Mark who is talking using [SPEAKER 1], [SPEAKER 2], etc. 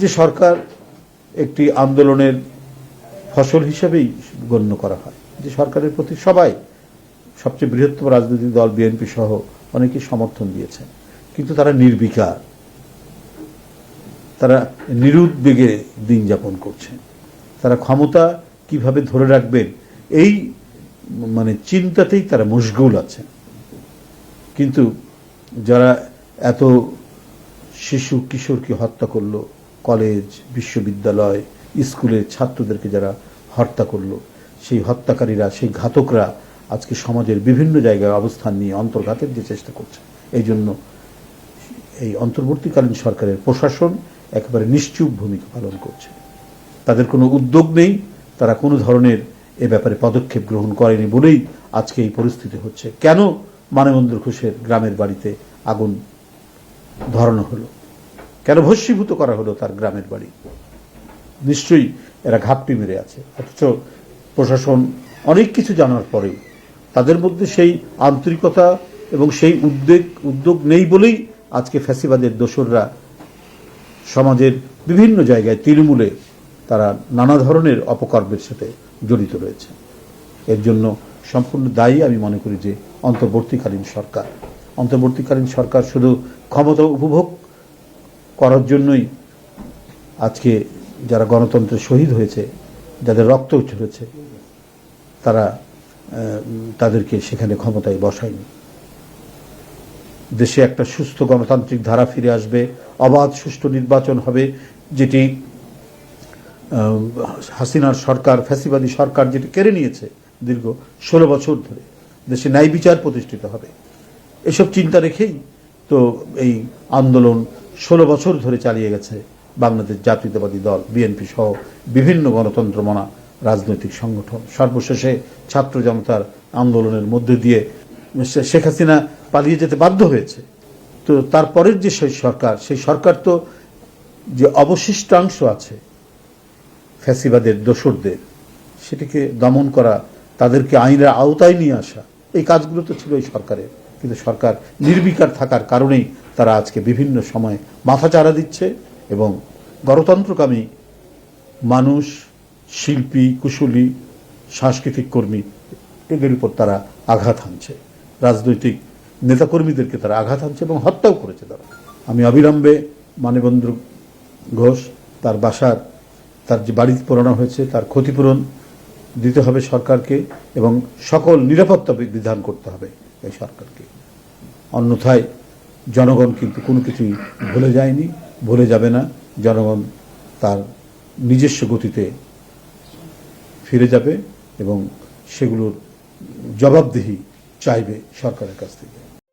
[SPEAKER 1] যে সরকার একটি আন্দোলনের ফসল হিসেবেই গণ্য করা হয়, যে সরকারের প্রতি সবাই সবচেয়ে বৃহত্তম রাজনৈতিক দল বিএনপি সহ অনেকেই সমর্থন দিয়েছেন। কিন্তু তারা নির্বিকার, তারা নিরুদ্বেগে দিন যাপন করছেন। তারা ক্ষমতা কীভাবে ধরে রাখবেন, এই মানে চিন্তাতেই তারা মশগুল আছেন। কিন্তু যারা এত শিশু কিশোরকে হত্যা করল কলেজ, বিশ্ববিদ্যালয়, স্কুলের ছাত্রদেরকে যারা হত্যা করল, সেই হত্যাকারীরা, সেই ঘাতকরা আজকে সমাজের বিভিন্ন জায়গায় অবস্থান নিয়ে অন্তর্ঘাতের যে চেষ্টা করছে। এই জন্য এই অন্তর্বর্তীকালীন সরকারের প্রশাসন একেবারে নিশ্চুপ ভূমিকা পালন করছে। তাদের কোনো উদ্যোগ নেই, তারা কোনো ধরনের এ ব্যাপারে পদক্ষেপ গ্রহণ করেনি বলেই আজকে এই পরিস্থিতি হচ্ছে। কেন মানবেন্দ্র ঘোষের গ্রামের বাড়িতে আগুন ধরানো হলো? কেন ভস্মীভূত করা হলো তার গ্রামের বাড়ি? নিশ্চয়ই এরা ঘাপটি মেরে আছে। অথচ প্রশাসন অনেক কিছু জানার পরেও তাদের মধ্যে সেই আন্তরিকতা এবং সেই উদ্বেগ, উদ্যোগ নেই বলেই আজকে ফ্যাসিবাদের দোসররা সমাজের বিভিন্ন জায়গায় তৃণমূলে তারা নানা ধরনের অপকর্মের সাথে জড়িত রয়েছে। এর জন্য সম্পূর্ণ দায়ী আমি মনে করি যে অন্তর্বর্তীকালীন সরকার। অন্তর্বর্তীকালীন সরকার শুধু ক্ষমতা উপভোগ করার জন্যই আজকে যারা গণতন্ত্রে শহীদ হয়েছে, যাদের রক্ত ঝরেছে, তারা তাদেরকে সেখানে ক্ষমতায় বসায়নি। দেশে একটা সুস্থ গণতান্ত্রিক ধারা ফিরে আসবে, অবাধ সুষ্ঠু নির্বাচন হবে, যেটি হাসিনার সরকার, ফ্যাসিবাদী সরকার যেটি কেড়ে নিয়েছে দীর্ঘ ষোলো বছর ধরে, দেশে ন্যায় বিচার প্রতিষ্ঠিত হবে। এসব চিন্তা রেখেই তো এই আন্দোলন ষোলো বছর ধরে চালিয়ে গেছে বাংলাদেশ জাতীয়তাবাদী দল, বিএনপি সহ বিভিন্ন গণতন্ত্র মনা রাজনৈতিক সংগঠন। সর্বশেষে ছাত্র জনতার আন্দোলনের মধ্যে দিয়ে শেখ হাসিনা পালিয়ে যেতে বাধ্য হয়েছে। তো তারপরের যে সেই সরকার সেই সরকার তো যে অবশিষ্টাংশ আছে ফ্যাসিবাদের দোসরদের, সেটিকে দমন করা, তাদেরকে আইনের আওতায় নিয়ে আসা, এই কাজগুলো তো ছিল এই সরকারের। কিন্তু সরকার নির্বিকার থাকার কারণেই তারা আজকে বিভিন্ন সময় মাথা চারা দিচ্ছে এবং গণতন্ত্রকামী মানুষ, শিল্পী, কুশলী, সাংস্কৃতিক কর্মী এদের উপর তারা আঘাত হানছে। রাজনৈতিক নেতাকর্মীদেরকে তারা আঘাত হানছে এবং হত্যাও করেছে তারা। আমি অবিলম্বে মানবেন্দ্র ঘোষ, তার বাসার, তার যে বাড়ি পোড়ানো হয়েছে, তার ক্ষতিপূরণ দিতে হবে সরকারকে এবং সকল নিরাপত্তা বিধান করতে হবে। এই সরকারকে। অন্যথায় জনগণ কিন্তু কোনো কিছুই ভুলে যায়নি, ভুলে যাবে না। জনগণ তার নিজস্ব গতিতে ফিরে যাবে এবং সেগুলোর জবাবদিহি চাইবে সরকারের কাছ থেকে।